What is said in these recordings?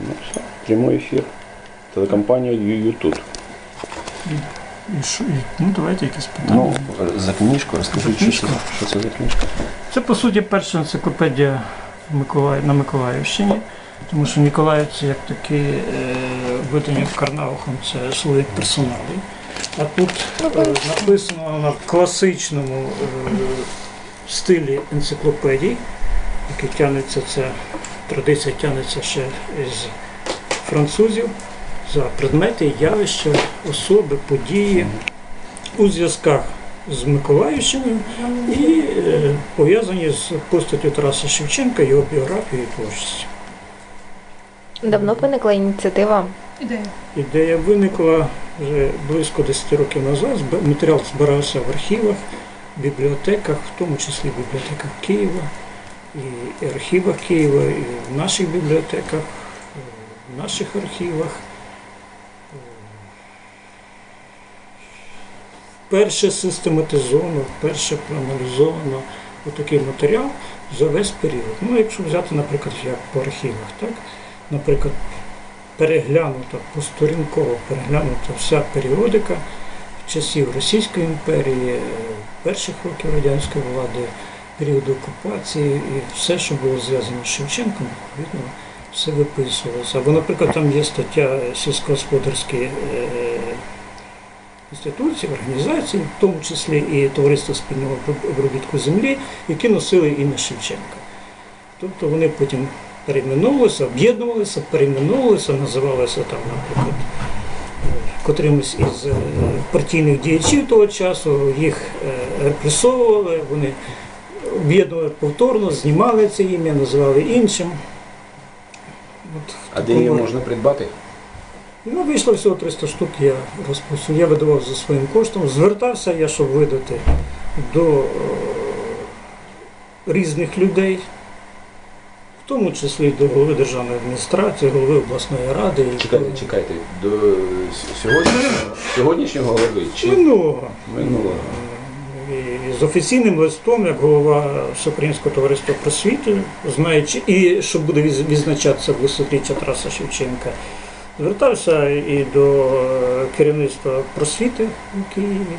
Ну все, прямой ефір. Телекомпанія «Ю тут. І що, і, ну давайте якісь питання. Ну, за книжку розкажіть, що це, що це за книжка. Це по суті перша енциклопедія Миколаїв, на Миколаївщині, тому що Миколаївці як такий е, видані Карнаухом це чоловік персоналів. А тут е, написано вона в класичному е, стилі енциклопедій, який тягнеться, це традиція тягнеться ще з французів за предмети, явища, особи, події у зв'язках з Миколаївщиною і е, пов'язані з постаттю Тараса Шевченка, його біографією і творчістю. Давно виникла ініціатива. Ідея. Ідея виникла вже близько 10 років назад. Матеріал збирався в архівах, бібліотеках, в тому числі в бібліотеках Києва, і архівах Києва, і в наших бібліотеках, в наших архівах. Перше систематизовано, перше проаналізовано отакий матеріал за весь період. Ну, якщо взяти, наприклад, як по архівах, так? Наприклад, переглянута, посторінково переглянута вся періодика часів Російської імперії, е, перших років радянської влади, періоду окупації і все, що було зв'язано з Шевченком, відповідно, все виписувалося. Або, наприклад, там є стаття сільськогосподарські е, інституції, організації, в тому числі і Товариство спільного обробітку землі, які носили ім'я Шевченка. Тобто вони потім перейменовувалися, об'єднувалися, перейменовувалися, називалися там, наприклад, котримось із е, партійних діячів того часу, їх е, репресовували, вони об'єднували повторно, знімали це ім'я, називали іншим. От А де її такому- можна придбати? Ну, вийшло всього 300 штук, я розповсюдив. Я видавав за своїм коштом. Звертався я, щоб видати до е, різних людей, в тому числі до голови державної адміністрації, голови обласної ради. і Чекайте, чекайте, до с- сьогоднішнього, сьогоднішнього голови чи Минулого. минулого? З офіційним листом, як голова Всеукраїнського товариства просвіти, знаючи, і що буде відзначатися в висотріччя Тараса Шевченка, звертався і до керівництва просвіти у Києві,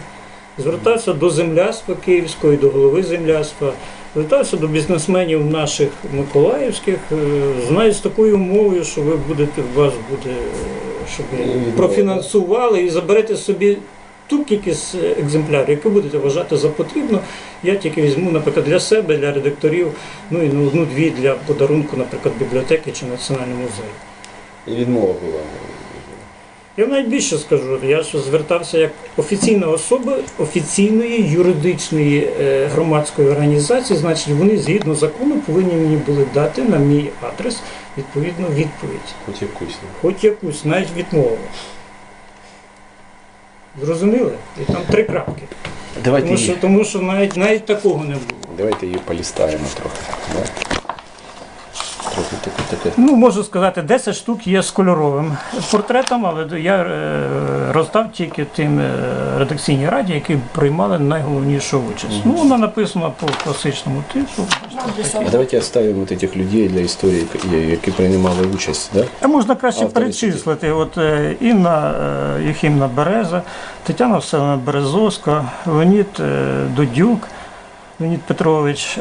звертався до земляцтва Київського, і до голови земляцтва, звертався до бізнесменів наших миколаївських, е, знаю з такою умовою, що ви будете, у вас буде, е, щоб профінансували і заберете собі ту кількість екземплярів, які будете вважати за потрібно. Я тільки візьму, наприклад, для себе, для редакторів, ну і ну, одну-дві для подарунку, наприклад, бібліотеки чи національного музею. І відмова була. Я навіть більше скажу, я ж звертався як офіційна особа офіційної юридичної е, громадської організації, значить вони згідно закону повинні мені були дати на мій адрес відповідну відповідь. Хоч якусь. Хоч якусь, навіть відмову. Зрозуміли? І там три крапки. Давайте Тому що, тому що навіть, навіть такого не було. давайте її полістаємо трохи. Да? Трохи таке, таке. Ну, можу сказати, 10 штук є з кольоровим портретом, але я е, роздав тільки тим е, редакційній раді, які приймали найголовнішу участь. Ну, вона написана по класичному типу. А давайте оставимо вот этих людей для історії, які приймали участь. Да? А можна краще Автори перечислити. От е, Інна е, Єхімна Береза, Тетяна Вселена Березовська, Леонід Додюк, Леонід Петрович,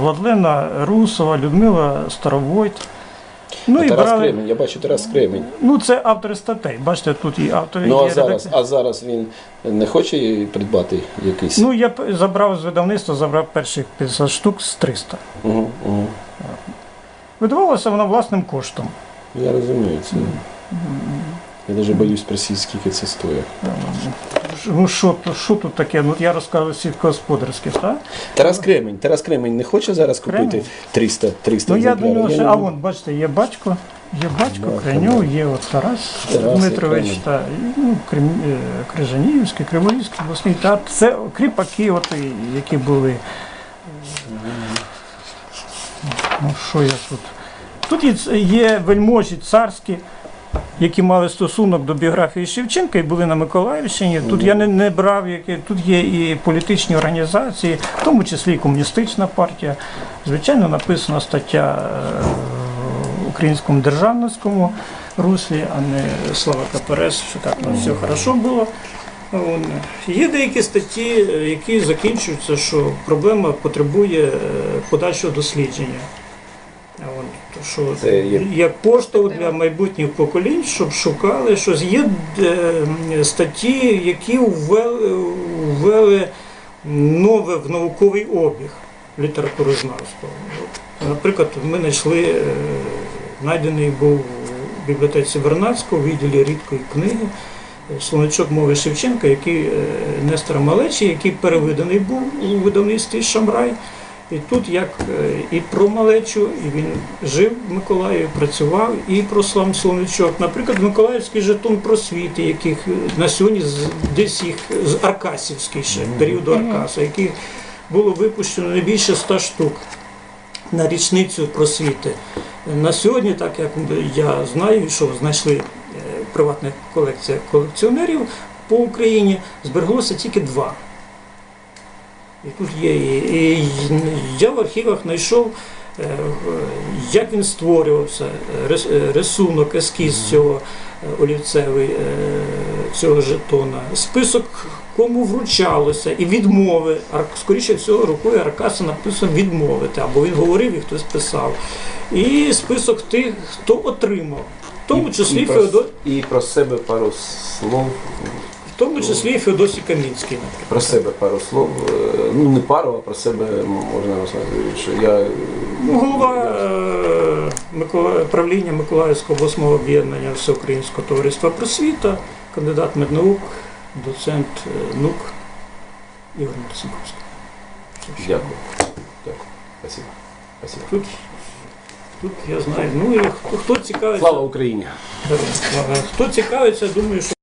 Владлена Русова, Людмила Старовойт. Ну, і Тарас брали, Кремінь, я бачу Тарас Кремінь. ну це автори статей. Бачите, тут і автори, Ну а зараз, редакція. а зараз він не хоче її придбати якийсь. Ну, я забрав з видавництва, забрав перших 50 штук з 300. Угу, угу. Видавалося вона власним коштом. Я розумію це. Я навіть боюсь спросити, скільки це стоїть. Ну, що, що тут таке? Ну, я розказую сільськогосподарське, так? Тарас Кремень, Тарас Кремень не хоче зараз купити Кремень? 300, 300 Ну, я до нього ще, а вон, бачите, є батько, є батько, Да, Кренюк, є от Тарас, Тарас Дмитрович, та, і, ну, Крим, е, Крижанівський, Криворізький обласний театр. Це кріпаки, от, і- які були. Ну, що я тут? Тут є, ц- є вельможі царські, які мали стосунок до біографії Шевченка і були на Миколаївщині. Тут я не, не брав, які, тут є і політичні організації, в тому числі і комуністична партія. Звичайно, написана стаття е, українському державницькому руслі, а не слава КПРС, що так ну, все хорошо було. Є деякі статті, е, які закінчуються, що проблема потребує е, подальшого дослідження. Що Це є- як поштовх для майбутніх поколінь, щоб шукали щось. Є е, статті, які ввели, ввели нове в науковий обіг літературознавства. Наприклад, ми знайшли, е, знайдений був у бібліотеці Вернадського у відділі рідкої книги е, словничок мови Шевченка, який Нестора Малечі, який перевиданий був у видавництві Шамрай. І тут як е, і про малечу, і він жив в Миколаєві, працював, і про слам словничок. Наприклад, Миколаївський жетон просвіти, яких е, на сьогодні з- десь їх з Аркасівський ще періоду Аркаса, яких було випущено не більше ста штук на річницю просвіти. На сьогодні, так як я знаю, що знайшли е, приватна колекція колекціонерів по Україні, збереглося тільки два. І тут є. І, і я в архівах знайшов, е, як він створювався, рис- рисунок, ескіз цього е, олівцевий е, цього жетона, список кому вручалося, і відмови. Скоріше всього, рукою Аркаса написано відмовити, або він говорив і хтось писав. І список тих, хто отримав. В тому числі і, про, Феодор, і про себе пару слов. В тому числі і Феодосій Камінський. Про себе пару слов. Е, Ну не пару, а про себе можна сказати, що я Ну, голова е, Микола... правління Миколаївського обласного об'єднання Всеукраїнського товариства просвіта, кандидат меднаук, доцент е, НУК Ігор Марцинковський. дякую. Дякую. Спасибо. Спасибо. Тут, тут я знаю, ну і хто, хто цікавиться, Слава Україні! Хто цікавиться, думаю, що